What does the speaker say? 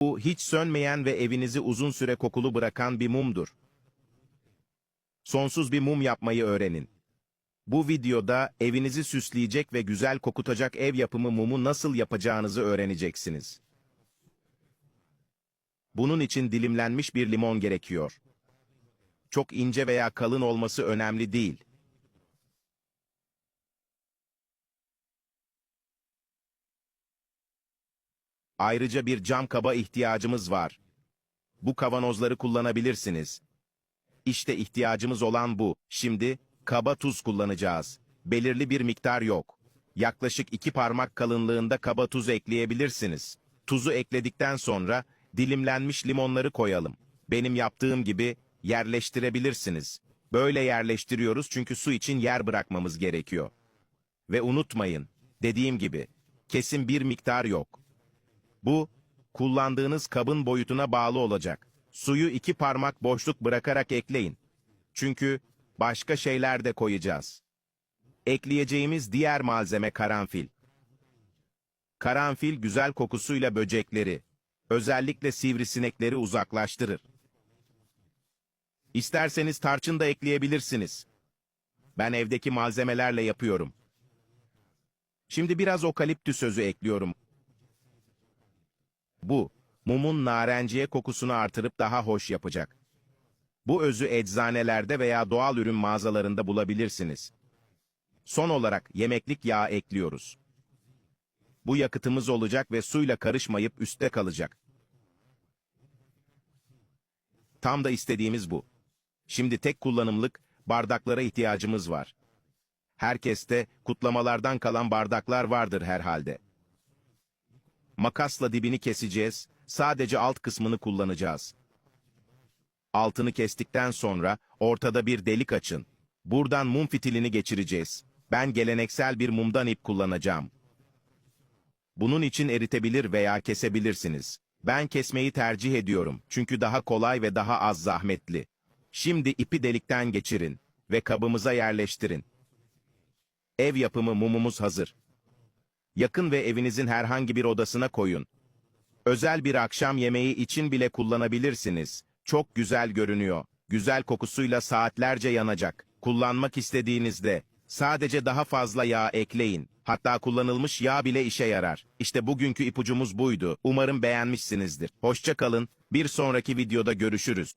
Bu hiç sönmeyen ve evinizi uzun süre kokulu bırakan bir mumdur. Sonsuz bir mum yapmayı öğrenin. Bu videoda evinizi süsleyecek ve güzel kokutacak ev yapımı mumu nasıl yapacağınızı öğreneceksiniz. Bunun için dilimlenmiş bir limon gerekiyor. Çok ince veya kalın olması önemli değil. Ayrıca bir cam kaba ihtiyacımız var. Bu kavanozları kullanabilirsiniz. İşte ihtiyacımız olan bu. Şimdi kaba tuz kullanacağız. Belirli bir miktar yok. Yaklaşık iki parmak kalınlığında kaba tuz ekleyebilirsiniz. Tuzu ekledikten sonra dilimlenmiş limonları koyalım. Benim yaptığım gibi yerleştirebilirsiniz. Böyle yerleştiriyoruz çünkü su için yer bırakmamız gerekiyor. Ve unutmayın, dediğim gibi, kesin bir miktar yok. Bu, kullandığınız kabın boyutuna bağlı olacak. Suyu iki parmak boşluk bırakarak ekleyin. Çünkü başka şeyler de koyacağız. Ekleyeceğimiz diğer malzeme karanfil. Karanfil güzel kokusuyla böcekleri, özellikle sivrisinekleri uzaklaştırır. İsterseniz tarçın da ekleyebilirsiniz. Ben evdeki malzemelerle yapıyorum. Şimdi biraz okaliptüs sözü ekliyorum. Bu, mumun narenciye kokusunu artırıp daha hoş yapacak. Bu özü eczanelerde veya doğal ürün mağazalarında bulabilirsiniz. Son olarak yemeklik yağ ekliyoruz. Bu yakıtımız olacak ve suyla karışmayıp üstte kalacak. Tam da istediğimiz bu. Şimdi tek kullanımlık bardaklara ihtiyacımız var. Herkeste kutlamalardan kalan bardaklar vardır herhalde. Makasla dibini keseceğiz, sadece alt kısmını kullanacağız. Altını kestikten sonra ortada bir delik açın. Buradan mum fitilini geçireceğiz. Ben geleneksel bir mumdan ip kullanacağım. Bunun için eritebilir veya kesebilirsiniz. Ben kesmeyi tercih ediyorum çünkü daha kolay ve daha az zahmetli. Şimdi ipi delikten geçirin ve kabımıza yerleştirin. Ev yapımı mumumuz hazır. Yakın ve evinizin herhangi bir odasına koyun. Özel bir akşam yemeği için bile kullanabilirsiniz. Çok güzel görünüyor. Güzel kokusuyla saatlerce yanacak. Kullanmak istediğinizde sadece daha fazla yağ ekleyin. Hatta kullanılmış yağ bile işe yarar. İşte bugünkü ipucumuz buydu. Umarım beğenmişsinizdir. Hoşça kalın. Bir sonraki videoda görüşürüz.